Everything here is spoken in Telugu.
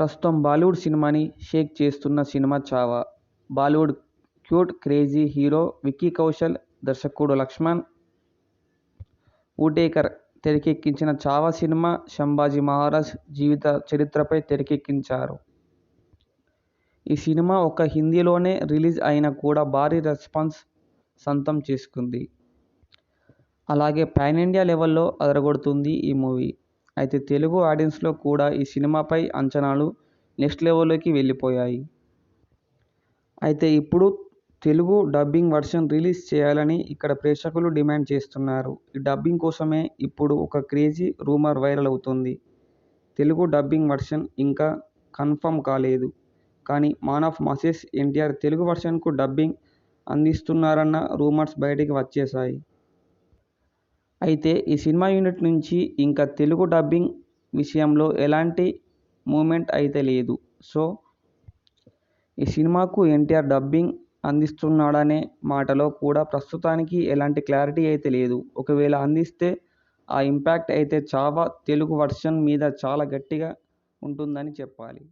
ప్రస్తుతం బాలీవుడ్ సినిమాని షేక్ చేస్తున్న cinema Chhaava. Bollywood cute crazy hero Vicky Kaushal, దర్శకుడు లక్ష్మణ్ ఊటేకర్ తెరకెక్కించిన చావా సినిమా సంభాజీ మహారాజ్ జీవిత చరిత్రపై తెరకెక్కించారు. ఈ సినిమా ఒక్క హిందీలోనే రిలీజ్ అయినా కూడా భారీ రెస్పాన్స్ సొంతం చేసుకుంది. అలాగే పాన్ ఇండియా లెవెల్లో అదరగొడుతుంది ఈ మూవీ. అయితే తెలుగు ఆడియన్స్లో కూడా ఈ సినిమాపై అంచనాలు నెక్స్ట్ లెవెల్లోకి వెళ్ళిపోయాయి అయితే ఇప్పుడు తెలుగు డబ్బింగ్ వర్షన్ రిలీజ్ చేయాలని ఇక్కడ ప్రేక్షకులు డిమాండ్ చేస్తున్నారు. ఈ డబ్బింగ్ కోసమే ఇప్పుడు ఒక క్రేజీ రూమర్ వైరల్ అవుతుంది తెలుగు డబ్బింగ్ వర్షన్ ఇంకా కన్ఫర్మ్ కాలేదు కానీ 'man of masses' NTR Telugu వర్షన్కు dubbing అందిస్తున్నారన్న రూమర్స్ బయటికి వచ్చేశాయి. అయితే ఈ సినిమా యూనిట్ నుంచి ఇంకా తెలుగు డబ్బింగ్ విషయంలో ఎలాంటి మూమెంట్ అయితే లేదు. సో ఈ సినిమాకు ఎన్టీఆర్ డబ్బింగ్ అందిస్తున్నాడనే మాటలో కూడా ప్రస్తుతానికి ఎలాంటి క్లారిటీ అయితే లేదు. ఒకవేళ అందిస్తే ఆ ఇంపాక్ట్ అయితే చావా తెలుగు వర్షన్ మీద చాలా గట్టిగా ఉంటుందని చెప్పాలి.